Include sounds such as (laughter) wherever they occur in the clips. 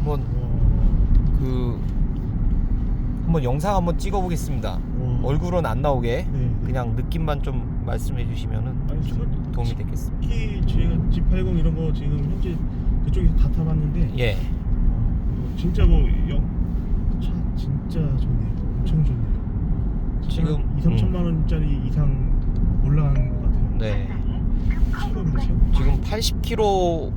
한번 와. 그 한번 영상 한번 찍어 보겠습니다. 와. 얼굴은 안 나오게 네, 네. 그냥 느낌만 좀 말씀해 주시면은 아니, 좀 솔- 도움이 되겠습니다. 특히 제가 G80 이런 거 지금 현재 그쪽에서 다 타봤는데 예. 어, 진짜 뭐 뭐차 진짜 좋네요. 엄청 좋네요. 지금, 2, 3천만 음. 원짜리 이상 올라가는 것 같아요. 네. 최고입니다. 최고. 지금 80km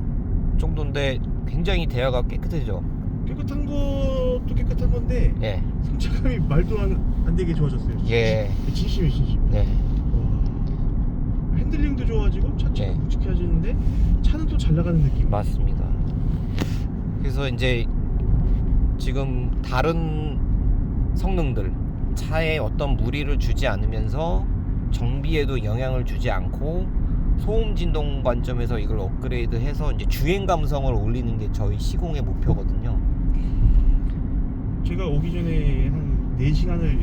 정도인데 굉장히 대화가 깨끗해져. 깨끗한 것도 깨끗한 건데 예. 승차감이 말도 안, 안 되게 좋아졌어요. 예. 진심이 진심. 네. 와. 핸들링도 좋아지고 차체가 네. 묵직해지는데 차는 또 잘 나가는 느낌. 맞습니다. 그래서 이제 지금 다른 성능들 차에 어떤 무리를 주지 않으면서 정비에도 영향을 주지 않고 소음 진동 관점에서 이걸 업그레이드해서 이제 주행 감성을 올리는 게 저희 시공의 목표거든요. 제가 오기 전에 한 4시간을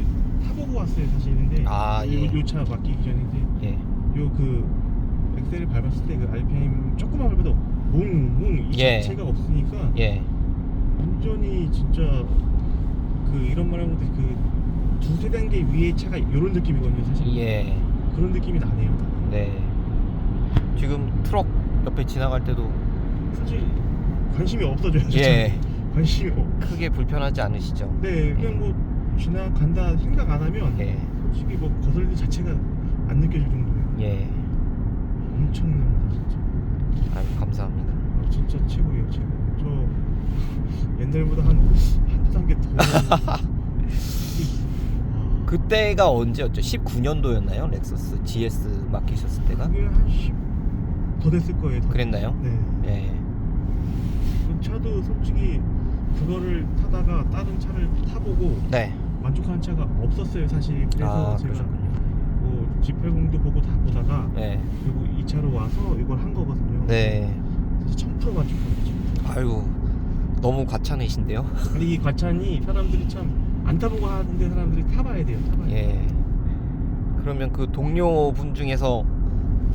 타보고 왔어요 사실인데 아, 예. 요 차 맡기기 전인데 예. 요그 엑셀을 밟았을 때 그 RPM 조금만 밟아도 뭉뭉 이 예. 자체가 없으니까 예. 완전히 진짜 그 이런 말 하면 그 두세 단계 위의 차가 이런 느낌이거든요 사실 예. 그런 느낌이 나네요 네. 지금 트럭 옆에 지나갈 때도 사실 관심이 없어져요. 예. (laughs) 관심이 없 크게 불편하지 않으시죠? 네 그냥 뭐 지나간다 생각 안 하면 예. 솔직히 뭐 거슬리 자체가 안 느껴질 정도예요 예. 엄청납니다 진짜 아유, 감사합니다. 아, 진짜 최고예요 최고 저 옛날보다 한 한두 단계 더 아, (laughs) 그때가 언제였죠? 19년도였나요? 렉서스 GS 맡기셨을 때가? 그게 한 10 더 됐을 거예요 더. 그랬나요? 네 예. 그 차도 솔직히 그거를 타다가 다른 차를 타보고 네. 만족하는 차가 없었어요 사실 그래서 아, 제가 그러셨군요. 뭐 G80도 보고 다 보다가 네. 그리고 이 차로 와서 이걸 한 거거든요 네. 그래서 1000% 만족합니다 지금. 아유, 너무 과찬이신데요? 근데 이 과찬이 사람들이 참 안 타보고 하는데 사람들이 타봐야 돼요 타봐야 돼요 예. 그러면 그 동료분 중에서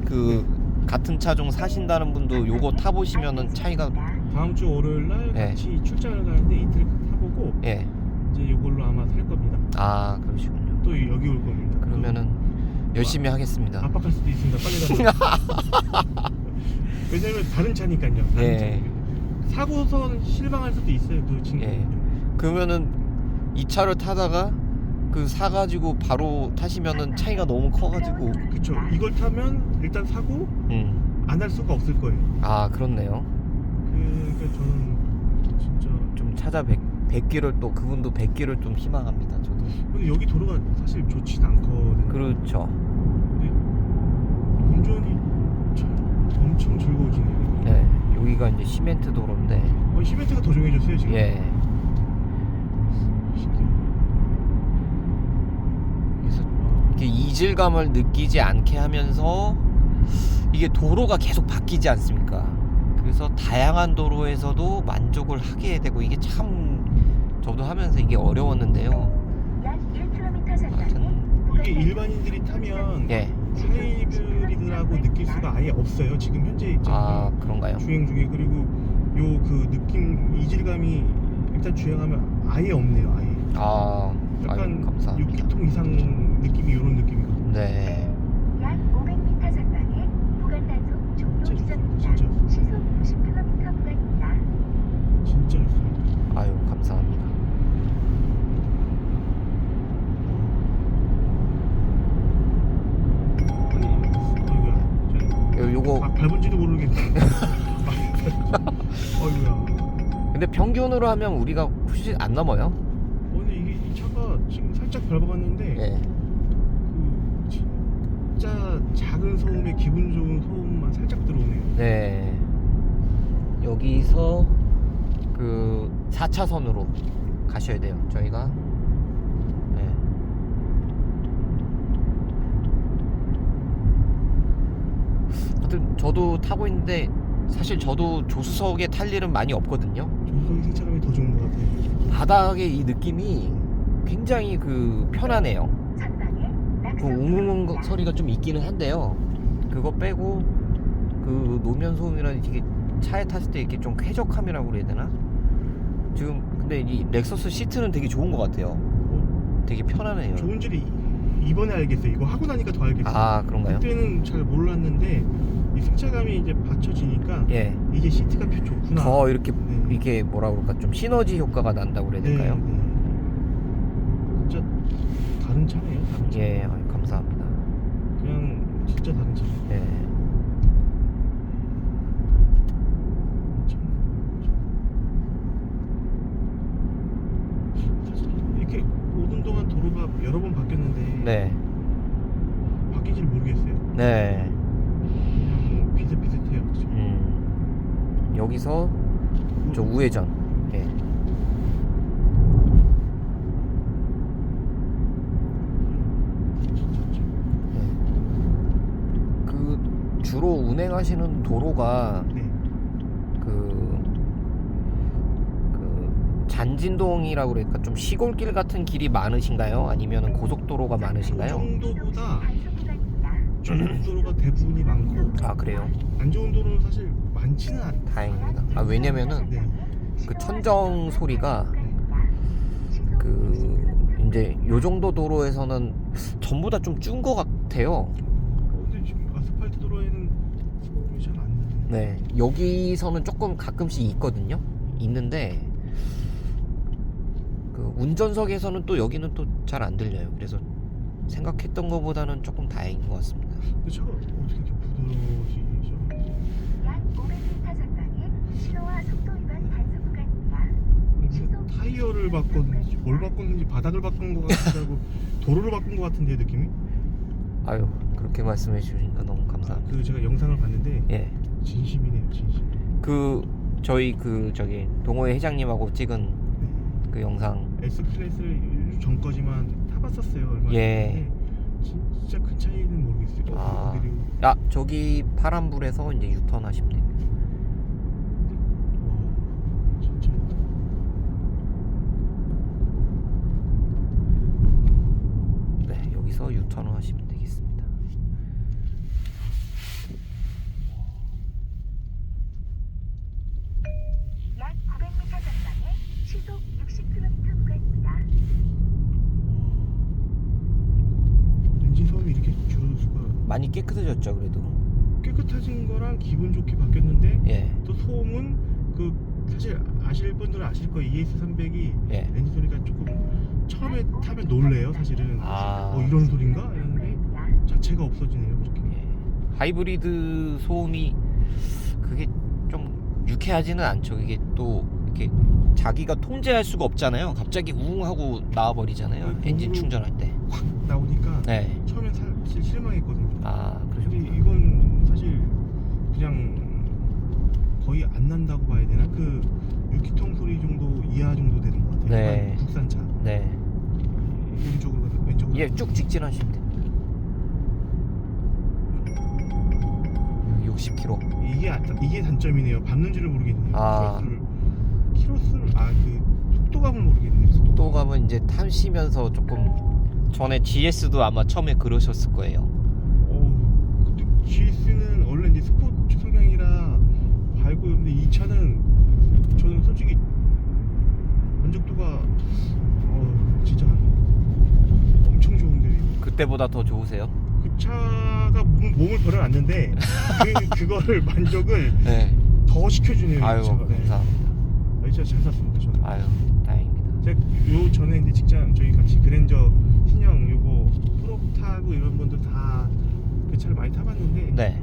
그 같은 차중 사신다는 분도 요거 타보시면은 차이가 다음 주 월요일 날 네. 같이 출장을 가는데 이틀 타보고 예. 이제 이걸로 아마 살 겁니다. 아, 그러시군요. 또 여기 올 겁니다. 그러면은 열심히 하겠습니다. 압박할 수도 있습니다. 빨리 가서. (laughs) 왜냐면 다른 차니까요. 다른 예. 차니까요. 사고선 실망할 수도 있어요. 그 친구. 예. 그러면은 이 차를 타다가 그 사가지고 바로 타시면은 차이가 너무 커가지고 그쵸. 이걸 타면 일단 사고 음. 안 할 수가 없을 거예요. 아 그렇네요. 그, 그러니까 저는 진짜 좀 찾아 뵙, 뵙기를 또 그분도 뵙기를 좀 희망합니다. 저도. 근데 여기 도로가 사실 좋진 않거든요. 그렇죠. 운전이 참 엄청 즐거워지네요. 네. 여기가 이제 시멘트 도로인데. 어, 시멘트가 더 조용해졌어요 지금. 예. 신기해. 그래서 와. 이질감을 느끼지 않게 하면서 이게 도로가 계속 바뀌지 않습니까? 그래서 다양한 도로에서도 만족을 하게 되고 이게 참 저도 하면서 이게 어려웠는데요. 약 1km 전방에 하여튼 이게 일반인들이 타면 예. 하이브리드라고 느낄 수가 아예 없어요. 지금 현재 아 그런가요? 주행 중에 그리고 요 그 느낌 이질감이 일단 주행하면 아예 없네요. 아예. 아 아유, 약간 감사합니다. 6기통 이상 느낌이 이런 느낌이거든요. 네. 약 500m 전방에 구간 단속 종료 진짜 지점입니다. 진짜. 시속 90km 구간입니다. 진짜 좋습니다. 아유 감사합니다. 아니, 어이구야. 저, 요- 요거 아, 밟은지도 모르겠네. (laughs) 어이구야. 근데 평균으로 하면 우리가 훨씬 안 넘어요. 오늘 이게 이 차가 지금 살짝 밟아봤는데 예. 그 진짜 작은 소음에 기분 좋은 소음만 살짝 들어오네요. 네. 여기서 그 4차선으로 가셔야 돼요. 저희가. 네. 하여튼 저도 타고 있는데 사실 저도 조수석에 탈 일은 많이 없거든요. 조수석이 승차감이 더 좋은 것 같아요. 바닥의 이 느낌이 굉장히 그 편하네요. 그 웅웅웅 소리가 좀 있기는 한데요. 그거 빼고 그 노면 소음이나 이게 차에 탔을 때 이렇게 좀 쾌적함이라고 그래야 되나? 지금 근데 이 렉서스 시트는 되게 좋은 것 같아요. 되게 편하네요. 좋은 줄이 이번에 알겠어요. 이거 하고 나니까 더 알겠어요. 아 그런가요? 그때는 잘 몰랐는데 이 승차감이 이제 받쳐지니까 예. 이게 시트가 좋구나. 더 이렇게 네. 이게 뭐라 그럴까 좀 시너지 효과가 난다고 그래야 될까요? 네, 네. 다른 차네요. 다른 차. 예, 아유, 감사합니다. 그냥 진짜 다른 차. 예. 사실 이렇게 오는 동안 도로가 여러 번 바뀌었는데 네. 바뀐지 를 모르겠어요. 네. 그냥 비슷비슷해요. 음. 여기서 저 우회전. 예. 예. 그 주로 운행하시는 도로가 네. 그, 그 잔진동이라고 그러니까 좀 시골길 같은 길이 많으신가요? 아니면 고속도로가 그 많으신가요? 정도보다. 좋은 도로가 대부분이 많고 아 그래요? 안 좋은 도로는 사실 많지는 않아요. 다행입니다. 아 왜냐면은 네. 그 천정 소리가 그 이제 요 정도 도로에서는 전부 다 좀 준 것 같아요. 어, 근데 지금 아스팔트 도로에는 소음이 잘 안 나요. 네 여기서는 조금 가끔씩 있거든요. 있는데 그 운전석에서는 또 여기는 또 잘 안 들려요. 그래서 생각했던 것보다는 조금 다행인 것 같습니다. 근데 차가 어떻게 이렇게 부드러워지죠? 약 500m 전방에 신호와 속도 위반 단속 구간입니다. 무슨 타이어를 바꿨는지 뭘 바꿨는지 바닥을 바꾼 것 같기도 하고 (laughs) 도로를 바꾼 것 같은데 느낌이? 아유 그렇게 말씀해 주시니까 너무 감사합니다. 그 제가 영상을 봤는데 예. 진심이네요 진심. 그 저희 그 저기 동호회 회장님하고 찍은 네. 그 영상 S 클래스를 전 거지만 타봤었어요 얼마 예. 전에. 진짜 큰 차이는 모르겠어요. 아. 어, 그리고 아 저기 파란불에서 이제 유턴 하시면 됩니다. 와 진짜. 네 여기서 유턴을 하시면 되겠습니다. 약 900m 전방에 시속 60km 구간입니다. 엔진 소음이 이렇게 줄어들 수가 많이 깨끗해졌죠 그래도. 깨끗해진 거랑 기분 좋게 바뀌었는데 예. 또 소음은 그 사실 아실 분들은 아실 거예요 ES300이 예. 엔진 소리가 조금 처음에 타면 놀래요 사실은 아. 어 이런 소린가 이랬는데 자체가 없어지네요 그렇게 예. 하이브리드 소음이 그게 좀 유쾌하지는 않죠. 이게 또 이렇게 자기가 통제할 수가 없잖아요. 갑자기 우웅 하고 나와버리잖아요. 엔진 충전할 때. 나오니까 네. 처음엔 사실 실망했거든요 아 근데 그러셨구나. 이건 사실 그냥 거의 안 난다고 봐야 되나 그 6기통 소리 정도 이하 정도 되는 것 같아요 네. 일반 국산차 네. 오른쪽으로 가서 왼쪽으로 예, 쭉 직진하시면 됩니다. 60km. 이게 아- 이게 단점이네요. 밟는 줄을 모르겠네요. 아. 키로수를 키로수를 아그 속도감을 모르겠네요. 속도. 속도감은 이제 타시면서 조금 전에 GS도 아마 처음에 그러셨을 거예요. 어, 근데 GS는 원래 이제 스포츠 성향이라 밟고 있는데 이 차는 저는 솔직히 만족도가 어 진짜 엄청 좋은데요. 이거. 그때보다 더 좋으세요? 그 차가 몸, 몸을 버려놨는데 그 (laughs) 그거를 만족을 네. 더 시켜주네요. 이 아유, 차가. 네. 감사합니다. 아, 이차 잘 샀습니다. 저는. 아유, 다행입니다. 제가 요 전에 이제 직장 저희 같이 그랜저 신형 요거 프로 타고 이런 분들 다 그 차를 많이 타봤는데 네.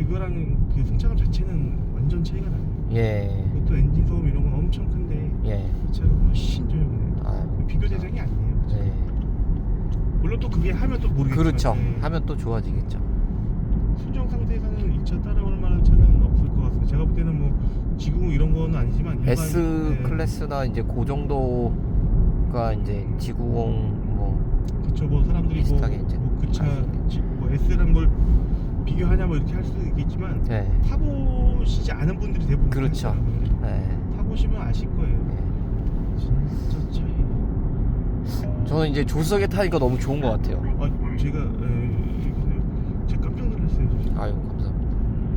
이거랑 그 승차감 자체는 완전 차이가 나요. 예. 그것도 엔진 소음 이런 건 엄청 큰데 예. 이 차가 훨씬 조용해요. 아, 비교 대상이 아니에요. 네. 물론 또 그게 하면 또 모르겠지만 그렇죠. 네. 하면 또 좋아지겠죠. 순정 상태에서는 이차 따라올 만한 차는 없을 것 같습니다. 제가 볼 때는 뭐 지구 이런 거는 아니지만 일반- S 네. 클래스나 이제 그 정도가 이제 지구공 뭐 그쵸 뭐 사람들이 비슷하게 이제 뭐그차. 뭐 S랑 뭘 비교하냐 뭐 이렇게 할 수도 있겠지만 네. 타보시지 않은 분들이 대부분 그렇죠. 네. 타보시면 아실 거예요. 네. 진짜 차이. 저는 이제 조수석에 타니까 너무 좋은 것 같아요. 아 제가 에, 근데 제가 깜짝 놀랐어요. 아유 감사합니다.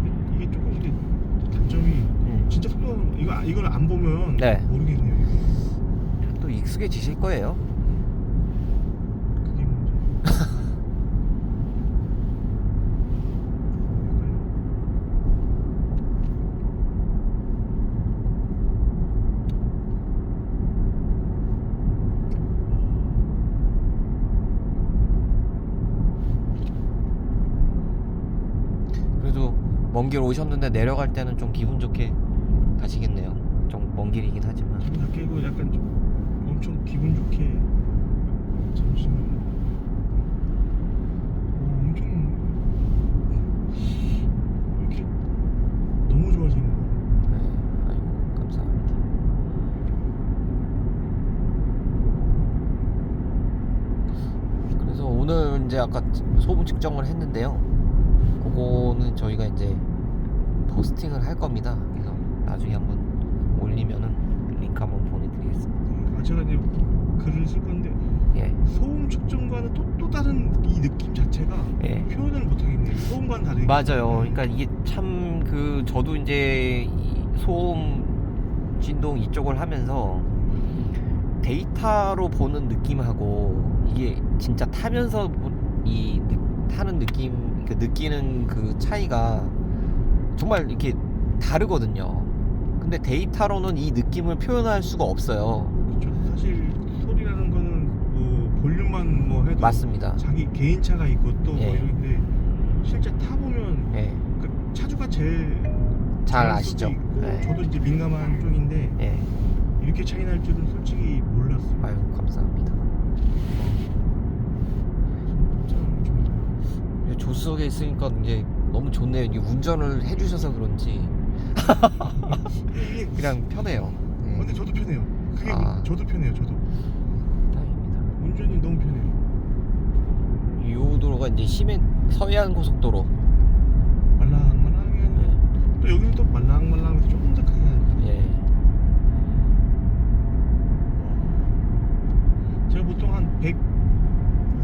근데 이게 조금 근데 단점이 음. 진짜 속도 이거 이걸 안 보면 네. 모르겠네요. 이게. 또 익숙해지실 거예요. 그게 문제. 그래도 먼 길 오셨는데 내려갈 때는 좀 기분 좋게 가시겠네요. 좀 먼 길이긴 하지만. 잠다 깨고 약간 좀 엄청 기분 좋게 잠시만. 오, 엄청 이렇게 너무 좋아지는 거야. 네, 아이고 감사합니다. 그래서 오늘 이제 아까 소음 측정을 했는데요. 그거는 저희가 이제 포스팅을 할 겁니다. 그래서 나중에 한번 올리면은 링크 한번 보내드리겠습니다. 아 제가 이제 글을 쓸 건데 예, 소음 측정과는 또, 또 다른 이 느낌 자체가 예. 표현을 못 하겠네요. 소음과는 다르게. 맞아요. 그러니까 이게 참 그 저도 이제 이 소음 진동 이쪽을 하면서 데이터로 보는 느낌하고 이게 진짜 타면서 보- 이 느- 타는 느낌 그 느끼는 그 차이가 정말 이렇게 다르거든요. 근데 데이터로는 이 느낌을 표현할 수가 없어요. 그렇죠. 사실 소리라는 거는 뭐 볼륨만 뭐 해도 맞습니다. 자기 개인차가 있고 또뭐 예. 이런데 실제 타 보면 예, 그 차주가 제일 잘 아시죠? 있고 예. 저도 이제 민감한 쪽인데 예. 이렇게 차이 날 줄은 솔직히 몰랐어요. 아유 감사합니다. 진짜 정말. 조수석에 있으니까 이제 너무 좋네요. 이게 운전을 해주셔서 그런지 (laughs) 그냥 편해요. 네, 어, 근데 저도 편해요. 그게 아. 저도 편해요. 저도 다행입니다. 운전이 너무 편해요. 이 도로가 이제 심해 서해안 고속도로. 하니까 네. 또 여기는 또 말랑말랑해서 조금 더 크게 하니까. 예. 제가 보통 한 100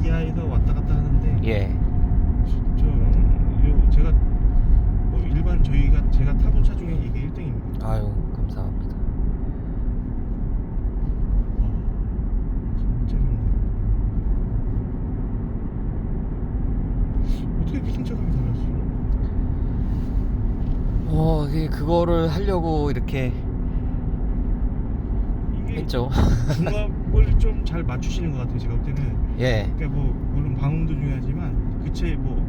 이하에서 왔다 갔다 하는데 예. 요 제가 뭐 일반 저희가 제가 타본 차 중에 이게 1등입니다. 아유 감사합니다. 진짜 좋네요. 어떻게 이렇게 승차감이 달랐어? 어, 이게 그거를 하려고 이렇게 이게 했죠. 중압을 좀 잘 맞추시는 것 같아요. 제가 볼 때는. 예. 그러니까 뭐 물론 방음도 중요하지만 그체 뭐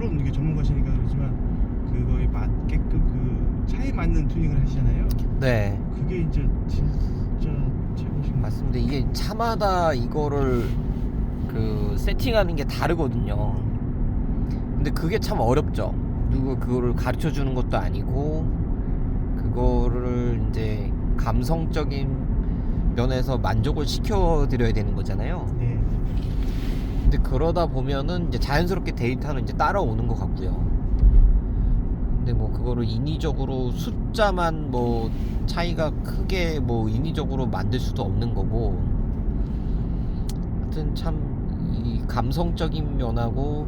물론 이게 전문가시니까 그러지만 그거에 맞게끔 그 차에 맞는 튜닝을 하시잖아요. 네. 그게 이제 진짜 최고신. 맞습니다. 이게 차마다 이거를 그 세팅하는 게 다르거든요. 근데 그게 참 어렵죠. 누구 그거를 가르쳐 주는 것도 아니고 그거를 이제 감성적인 면에서 만족을 시켜 드려야 되는 거잖아요. 네. 근데 그러다 보면은 이제 자연스럽게 데이터는 이제 따라오는 것 같고요. 근데 뭐 그거를 인위적으로 숫자만 뭐 차이가 크게 뭐 인위적으로 만들 수도 없는 거고. 하여튼 참 이 감성적인 면하고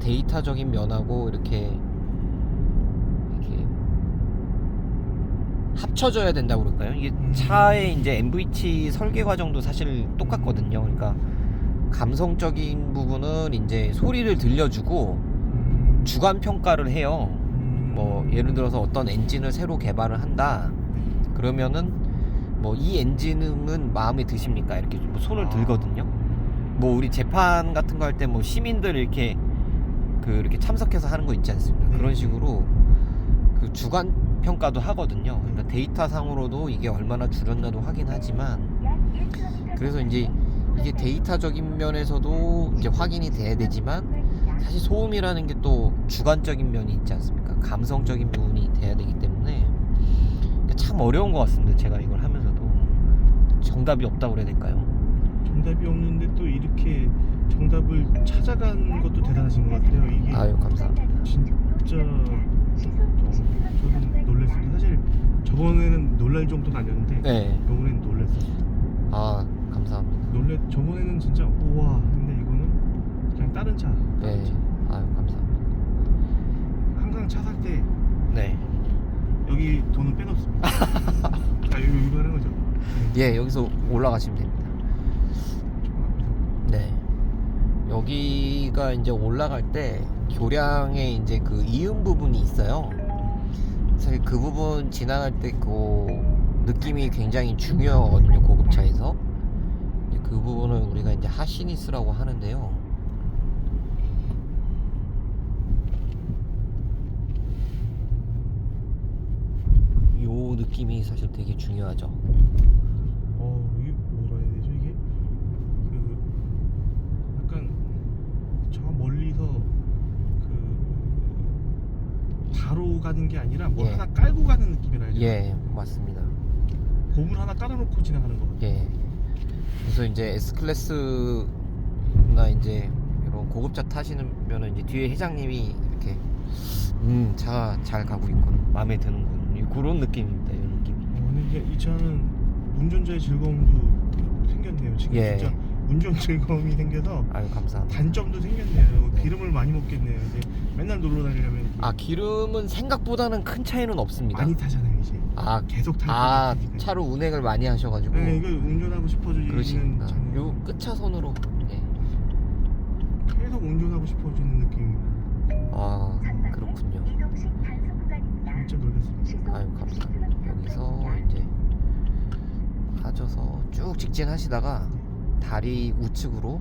데이터적인 면하고 이렇게 이렇게 합쳐져야 된다고 그럴까요? 이게 음. 차의 이제 MVT 설계 과정도 사실 똑같거든요. 그러니까 감성적인 부분은 이제 소리를 들려주고 음, 주관 평가를 해요. 음, 뭐 예를 들어서 어떤 엔진을 새로 개발을 한다. 그러면은 뭐 이 엔진은 마음에 드십니까? 이렇게 뭐 손을 아. 들거든요. 뭐 우리 재판 같은 거 할 때 뭐 시민들 이렇게 그 이렇게 참석해서 하는 거 있지 않습니까? 네. 그런 식으로 그 주관 평가도 하거든요. 그러니까 데이터 상으로도 이게 얼마나 줄였나도 확인하지만 그래서 이제 이게 데이터적인 면에서도 이제 확인이 돼야 되지만 사실 소음이라는 게 또 주관적인 면이 있지 않습니까? 감성적인 부분이 돼야 되기 때문에 참 어려운 것 같습니다. 제가 이걸 하면서도 정답이 없다고 그래야 될까요? 정답이 없는데 또 이렇게 정답을 찾아간 것도 대단하신 것 같아요. 이게 아유 감사합니다. 진짜 저는 놀랐습니다. 사실 저번에는 놀랄 정도는 아니었는데 네. 이번엔 놀랐어요. 아 저번에는 진짜 우와 근데 이거는 그냥 다른 차. 다른 네. 차. 아유 감사합니다. 항상 차 살 때 네. 여기 돈은 빼놓습니다. (laughs) 자 이거 이거 하는 거죠. 예, 여기서 올라가시면 됩니다. 네. 여기가 이제 올라갈 때 교량에 이제 그 이음 부분이 있어요. 사실 그 부분 지나갈 때 그 느낌이 굉장히 중요하거든요. 고급차에서. 그 부분을 우리가 이제 하시니스라고 하는데요. 요 느낌이 사실 되게 중요하죠. 어 이게 뭐라 해야 되죠 이게 그 약간 저 멀리서 그 바로 가는 게 아니라 뭘 예. 하나 깔고 가는 느낌이라 해야 되나? 예, 맞습니다. 고물 하나 깔아놓고 지나가는 거 같아요. 예. 그래서 이제 S 클래스나 이제 이런 고급차 타시면은 이제 뒤에 회장님이 이렇게 음, 차 잘 가고 있군. 마음에 드는군. 이 그런 느낌입니다. 이런 느낌이. 어, 근데 이제 이 차는 운전자의 즐거움도 생겼네요. 지금 예. 진짜 운전 즐거움이 생겨서 아유, 감사합니다. 단점도 생겼네요. 네. 기름을 많이 먹겠네요. 이제 맨날 놀러 다니려면 아, 기름은 생각보다는 큰 차이는 없습니다. 많이 타잖아요. 아, 계속 타니까. 아, 차로 운행을 많이 하셔 가지고 네, 이거 운전하고 싶어지는 그러시구나. 요 끝차선으로 예. 계속 운전하고 싶어지는 느낌. 아, 그렇군요. 진짜 놀랐어요. 아유, 60km 감사합니다. 여기서. 이제 하셔서 쭉 직진하시다가 다리 우측으로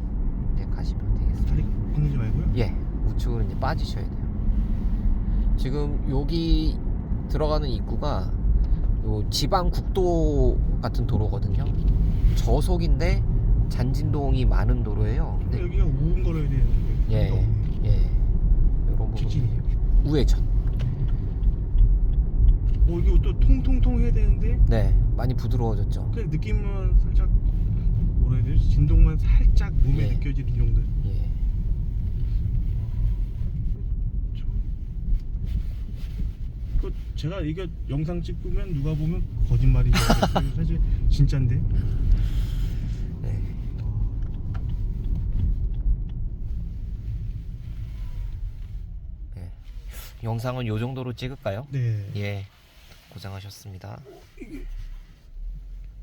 이제 가시면 되겠습니다. 다리 건너지 말고요. 예, 우측으로 이제 빠지셔야 돼요. 지금 여기 들어가는 입구가 요 지방 국도 같은 도로거든요. 저속인데 잔진동이 많은 도로예요. 근데 여기가 우은 걸어야 되는데. 예. 예, 이런 부분 직진이에요. 우회전. 어 이거 또 통통통 해야 되는데 네, 많이 부드러워졌죠. 그 느낌만 살짝 뭐라 해야 되지? 진동만 살짝 몸에 예. 느껴지는 정도. 예. 참. 그 제가 이게 영상 찍으면 누가 보면 거짓말이죠. 사실 진짜인데. 네. 네. 영상은 요 정도로 찍을까요? 네. 예. 고생하셨습니다. 이게